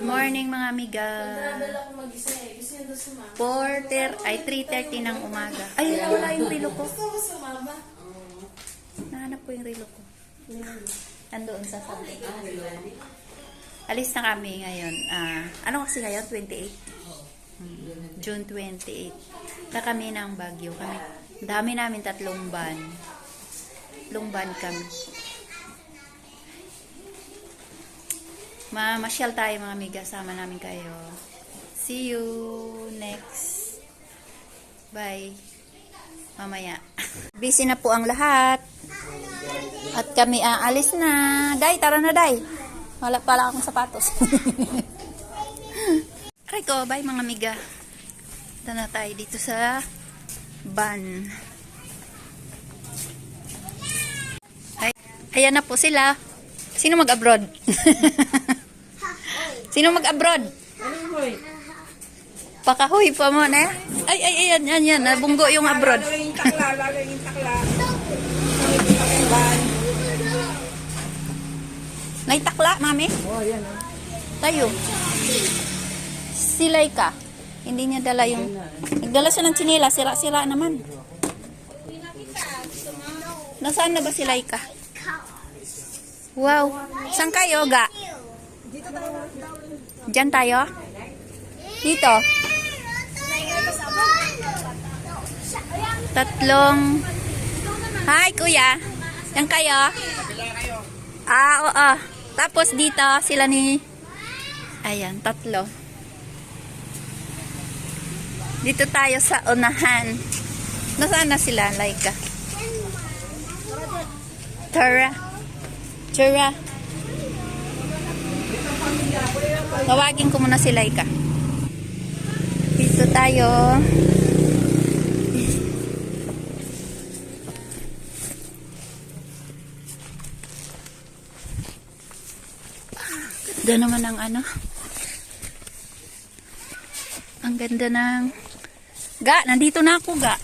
Good morning mga amiga. Nadala ko mag-isa eh. Gusto niya doon sumama. 4.30, ay 3.30 ng umaga. Ay, wala yung relo ko. Gusto ko sumama. Nahanap ko yung relo ko. Andoon sa sabi. Alis na kami ngayon. Ah, ano kasi ngayon? 28? Hmm, June 28. Na kami ng Baguio. Kami, dami namin tatlong van. Tatlong van kami. Mamasyal tayo mga amiga. Sama namin kayo. See you next. Bye. Mamaya. Busy na po ang lahat. At kami aalis na. Day, tara na, Day. Wala pala akong sapatos. Aray ko, bye mga amiga. Ito na tayo dito sa van. Ay, ayan na po sila. Sino mag-abroad? Sino mag-abroad? Pakahoy pa mo na. Ay, ay, ayan, yan, yan. Nabunggo yung abroad. Naitakla, mami. Oh, yan ah. Tayo. Silay ka. Hindi niya dala yung... Nagdala siya ng tsinila. Sira-sira naman. Nasaan na ba si Laika? Wow. Saan kayo, ga? Diyan tayo? Dito? Tatlong... Hi, kuya. Yan kayo? Ah, oo. Tapos dito, sila ni... Ayan, tatlo. Dito tayo sa unahan. Nasaan na sila, Laika? Tara. Tara. Tawagin ko muna si Laika. Dito tayo. Ganda naman ang ano. Ang ganda ng... Ga, nandito na ako, ga.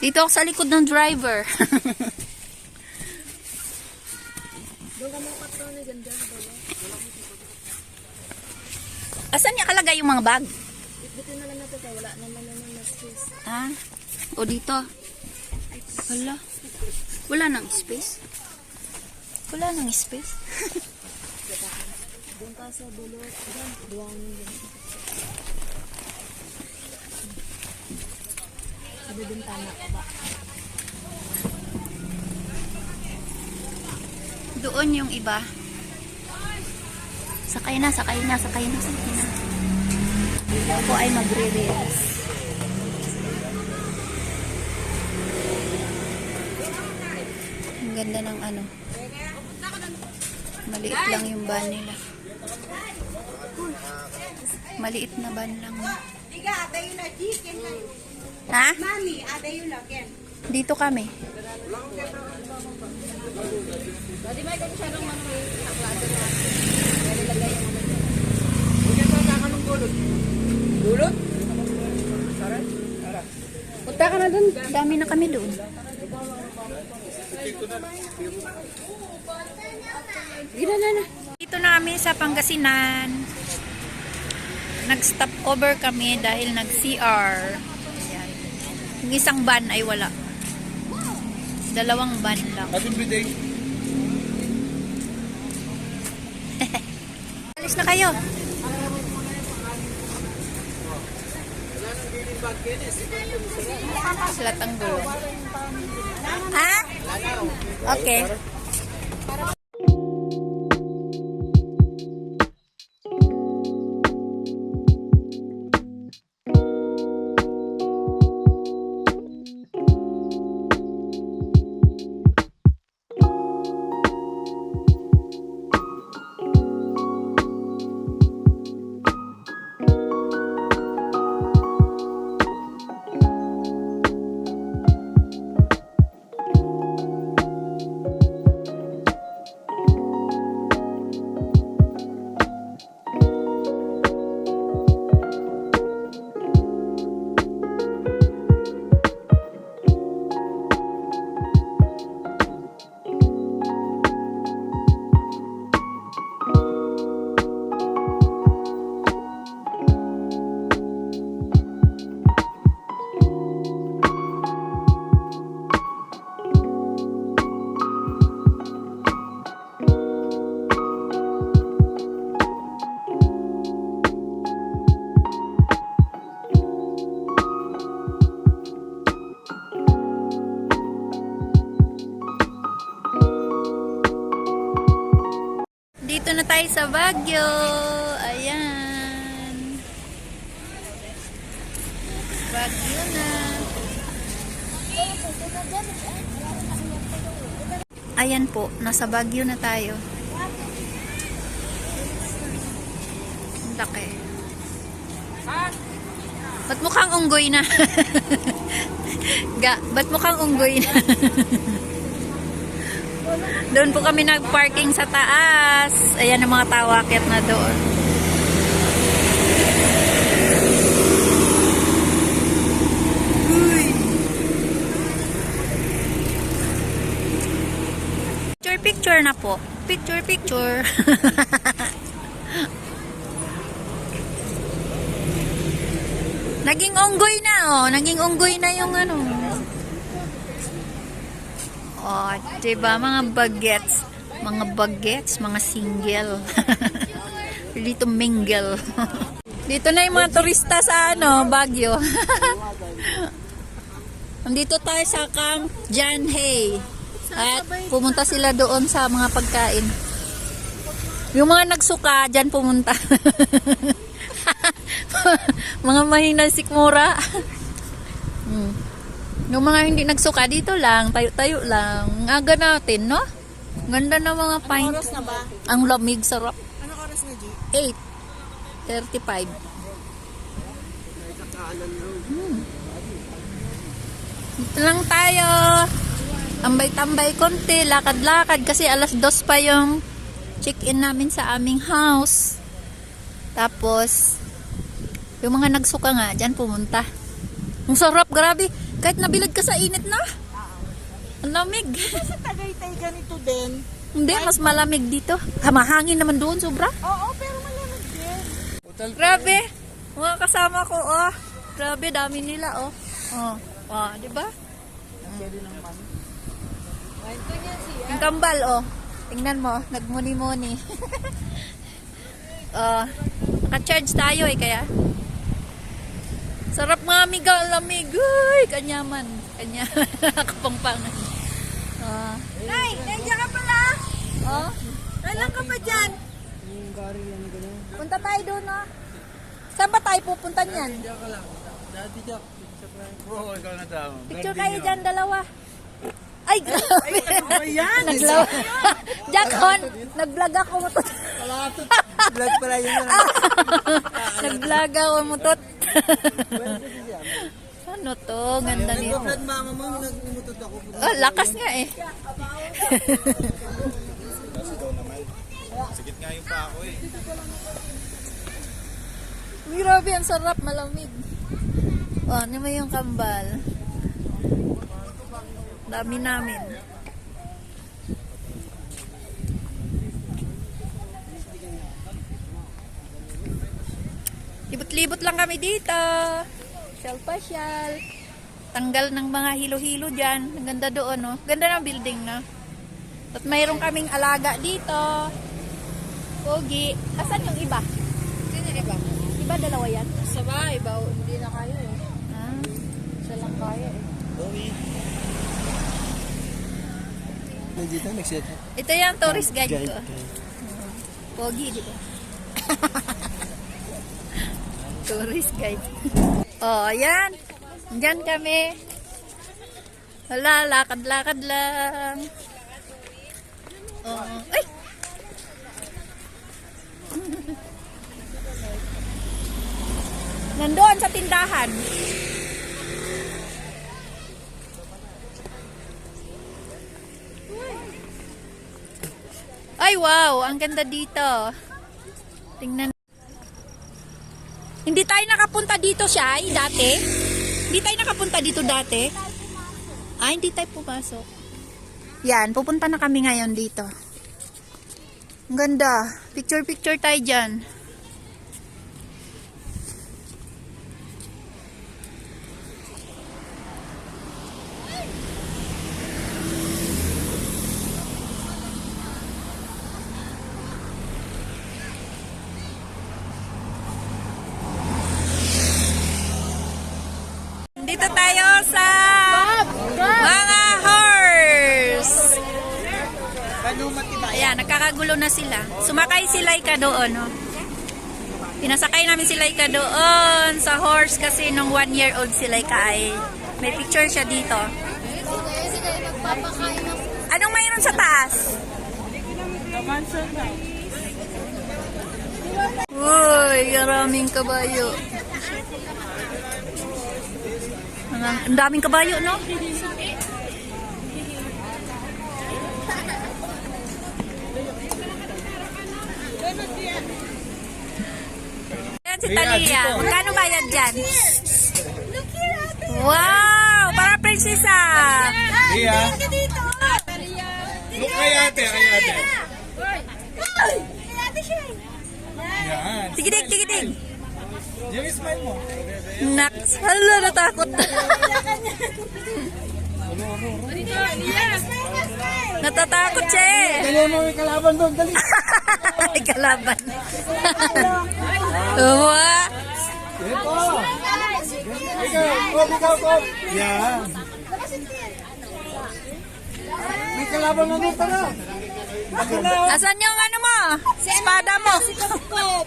Dito ako sa likod ng driver. Asan niya kalagay yung mga bag? Dito na lang natin tayo. Wala naman naman na space. Ah, o dito. Wala. Wala nang space. Wala nang space. Doon ka sa bulot. Doon. Duwang yun. Sabi din tama ka ba? Doon yung iba. Sakay na, sakay na, sakay na, sakay na. Ako ay magre-reels. Ang ganda ng ano. Maliit lang yung van nila. Maliit na van lang. Diga, adayo na chicken na. Ha? Mami, adayo na ken. Dito kami. Bulot? Punta ka na dun. Dami na kami doon. Gina na na. Dito na kami sa Pangasinan. Nag-stop over kami dahil nag-CR. Yung isang van ay wala. Dalawang van lang. Happy birthday. Alis na kayo. Sila tanggol. Ha? Okay. Baguio. Ayan. Baguio na. Ayan po, nasa Baguio na tayo. Ang laki. Ba't mukhang unggoy na? Ga, ba't mukhang unggoy na? doon po kami nag-parking sa taas. Ayan ang mga tawakit na doon. Uy. Picture picture na po. Picture picture. Naging unggoy na oh. Naging unggoy na yung ano. Oh, diba mga bagets. Mga bagets, mga single. Dito mingle. Dito na yung mga turista sa ano, Baguio. Nandito tayo sa Camp John Hay. At pumunta sila doon sa mga pagkain. Yung mga nagsuka, dyan pumunta. mga mahina sikmura. Hmm. Yung mga hindi nagsuka, dito lang, tayo-tayo lang. Ang Aga natin, no? Ganda ng mga pint. Oras na ba? Ang lamig, sarap. Anong oras na, G? 8. 35. Hmm. Dito lang tayo. Tambay-tambay konti, lakad-lakad kasi alas dos pa yung check-in namin sa aming house. Tapos, yung mga nagsuka nga, dyan pumunta. Ang sarap, grabe. Kahit nabilad ka sa init na. Ang lamig. Sa Tagaytay ganito din. Hindi, mas malamig dito. Hamahangin naman doon, sobra. Oo, pero malamig din. Grabe. Mga kasama ko, oh. Grabe, dami nila, oh. Oh, oh di ba? Yung kambal, oh. Tingnan mo, nagmuni-muni. oh, naka-charge tayo eh, kaya. Sarap nga, amiga, ang lamig. Uy, kanyaman. Kanya, kapangpangan. Oh. Nay, nandiyan ka pala. Oh, Kailan ka pa dyan? punta tayo doon, oh. Saan ba tayo pupunta niyan? Oo, ikaw na tama. Picture kayo dyan, dalawa. Ay, grabe. Ayan. Naglaw. Jackon, nag-vlog ako mo to. Vlog pala yun. nag-vlog ako mo to. ano to? Ganda nito. mama mo, nagumutot ako. Oh, lakas nga eh. Sigit nga yung pa ako eh. Grabe, ang sarap, malamig. Oh, ano mo yung kambal? Dami namin. Libot-libot lang kami dito. Shell pa shell. Tanggal ng mga hilo-hilo dyan. Ang ganda doon, no? Ganda ng building, no? At mayroon kaming alaga dito. Pogi. Asan yung iba? Sino iba? Iba dalawa yan? Sa ba? Hindi na kaya eh. Ah. Siya lang kaya eh. Bowie. Nandito, nag-set. Ito yung tourist guide ko. Pogi, di ba? tourist guide. oh, ayan. Diyan kami. Wala, lakad-lakad lang. Oh, ay! Nandoon sa tindahan. Ay, wow! Ang ganda dito. Tingnan. Hindi tayo nakapunta dito siya, ay, dati. Hindi tayo nakapunta dito dati. Ah, hindi tayo pumasok. Yan, pupunta na kami ngayon dito. Ang ganda. Picture-picture tayo dyan. Dito tayo sa mga horse. Ano matibay? Ayan, nagkaka nagkakagulo na sila. Sumakay si Laika doon, no? Pinasakay namin si Laika doon sa horse kasi nung one year old si Laika ay may picture siya dito. Anong mayroon sa taas? Uy, maraming kabayo. Ang daming kabayo, no? Yan si Talia. Magkano bayad dyan? Wow! Para prinsesa! Iya. dito! Look kay ate, kay ate. Yan. Tigidig, tigidig! Yung smile mo. Naks! Hala, natakot. Natatakot siya eh. Dali mo may kalaban doon, dali. Ay, kalaban. Uwa! Ito. Ikaw, ikaw, oh. Yan. May kalaban na doon, tara. Asan yung ano mo? Espada mo. Na.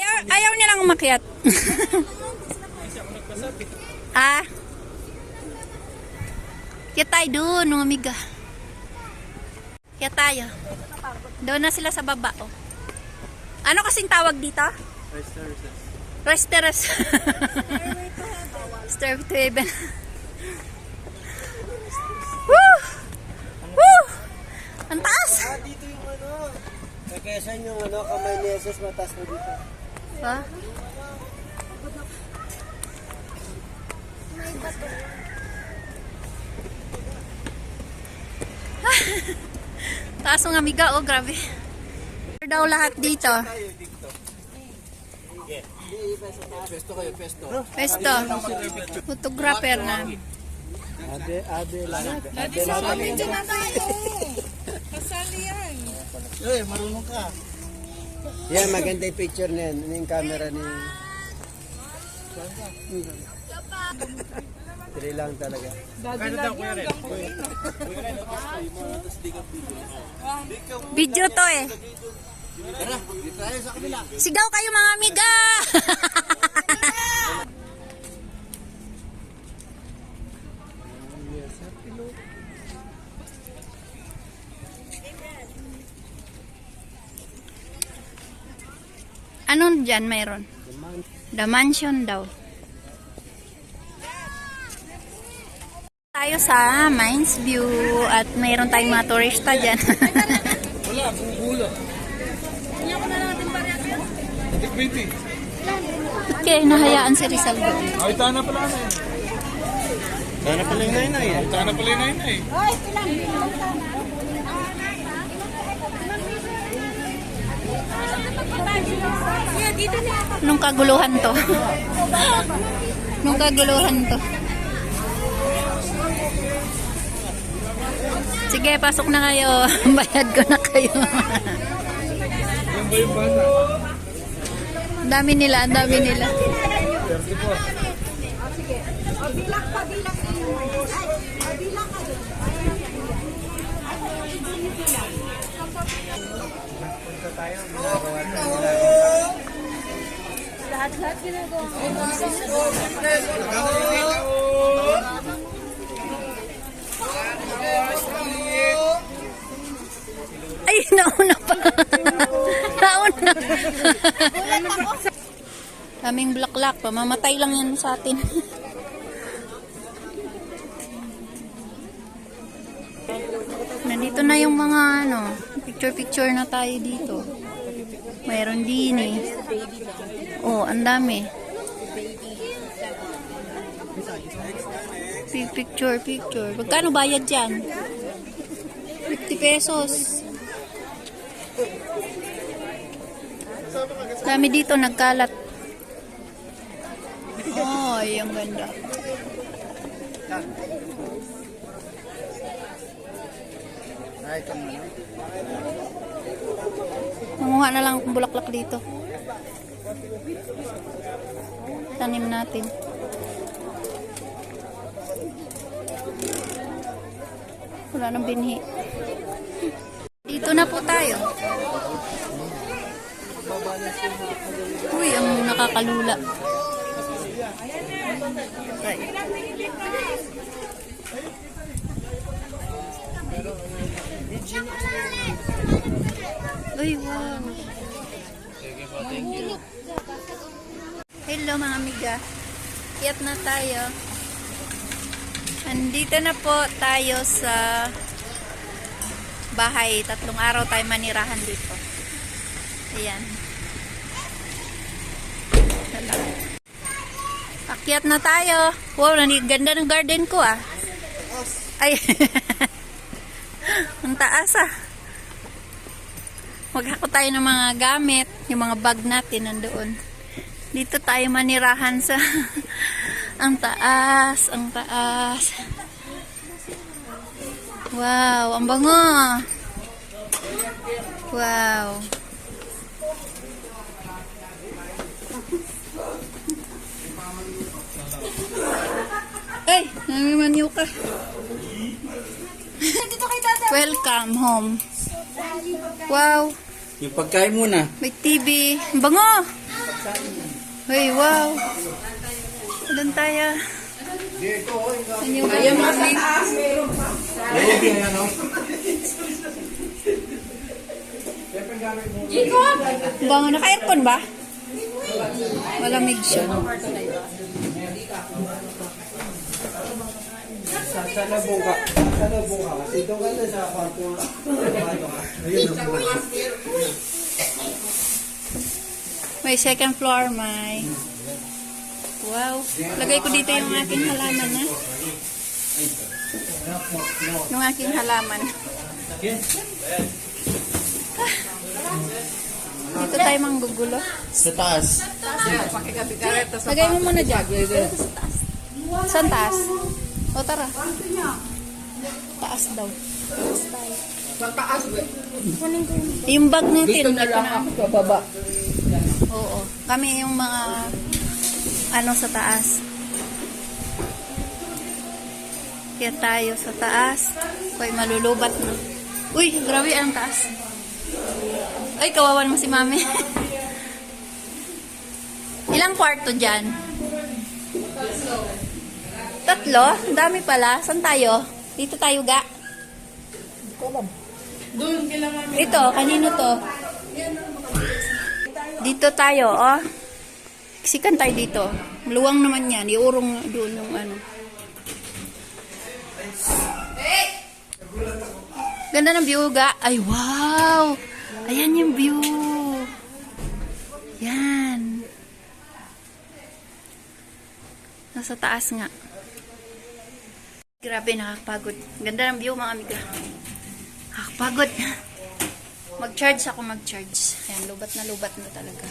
Ayaw, ayaw nilang umakyat. ah? Kaya tayo doon, mga amiga. Kaya tayo. Doon na sila sa baba, oh. Ano kasing tawag dito? Restaurant. Starve to heaven. Woo! Woo! Ang taas! Ah, dito yung ano. Saan yung ano, kamay ni Jesus matas mo dito. Ha? Taas ng amiga, oh, grabe. daw lahat dito. Pesto kayo, pesto. Pesto. Photographer na. Ade, ade lang. Ade Sa amin dyan na tayo! Kasali yan! Eh, marunong ka. Yan, maganda yung picture na yan. Ano yung camera ni... Tiri lang talaga. Video to eh. Sigaw kayo mga amiga! Ano dyan mayroon? The mansion daw. Tayo sa Mines View at mayroon tayong mga turista dyan. Wala, bubulo. Adik 20. okay, nahayaan si Rizal doon. Ay, tana pala na eh. Tana pala yung nainay eh. Tana pala yung nainay. Ay, ilang bilang Yeah, dito na ako. Nung kaguluhan to. Nung kaguluhan to. Sige, pasok na kayo. Bayad ko na kayo. Ang dami nila, ang dami nila. 34. O, bilang pa, bilang kayo. Ay, o, bilang ka doon. Lahat-lahat ginagawa ko. Ay, nauna pa. nauna. Daming blaklak pa. Mamatay lang yan sa atin. Nandito na yung mga ano, picture-picture na tayo dito. Mayroon din eh. Oh, ang dami. Pi- Picture, picture. Magkano bayad dyan? 50 pesos. Dami dito nagkalat. Oh, ay, ang ganda. Manguha na lang akong bulaklak dito. Tanim natin. Wala nang binhi. Dito na po tayo. Uy, ang nakakalula. Ay. Uy, wow. Hello mga amiga. Kiyat na tayo. Andito na po tayo sa bahay. Tatlong araw tayo manirahan dito. Ayan. Akyat na tayo. Wow, ganda ng garden ko ah. Ay. Ang taas ah. Maghako tayo ng mga gamit. Yung mga bag natin nandoon. Dito tayo manirahan sa... ang taas, ang taas. Wow, ang bango. Wow. Ay, namimanyo ka. Welcome home. Wow, Yung pagkain muna. may TV. Ang bango. Uy, wow. Doon tayo. Anyo ba? Bango, naka-aircon ba? Malamig siya. Sa sa labong ka. Sa labong ka. Kasi na sa kwarto. Ayun. May second floor, may... Wow. Lagay ko dito yung aking halaman, ha? Yung aking halaman. Ah. Dito tayo manggugulo. Sa taas. Lagay mo muna dyan. Saan taas? O tara. Taas daw. Taas tayo. Yung bag natin. Dito na lang ako Pababa. Oo. Kami yung mga ano sa taas. Kaya tayo sa taas. Uy, malulubat na. Uy, grabe ang taas. Ay, kawawan mo si mami. Ilang kwarto dyan? Tatlo? Ang dami pala. Saan tayo? Dito tayo, ga? Ito, kanino to? Dito tayo, oh. Sikan tayo dito. Luwang naman yan. Iurong doon yung ano. Ganda ng view, ga. Ay, wow! Ayan yung view. Yan. Nasa taas nga. Grabe, nakakapagod. Ganda ng view, mga amiga. Nakakapagod. Mag-charge ako, mag-charge. Ayan, lubat na lubat na talaga.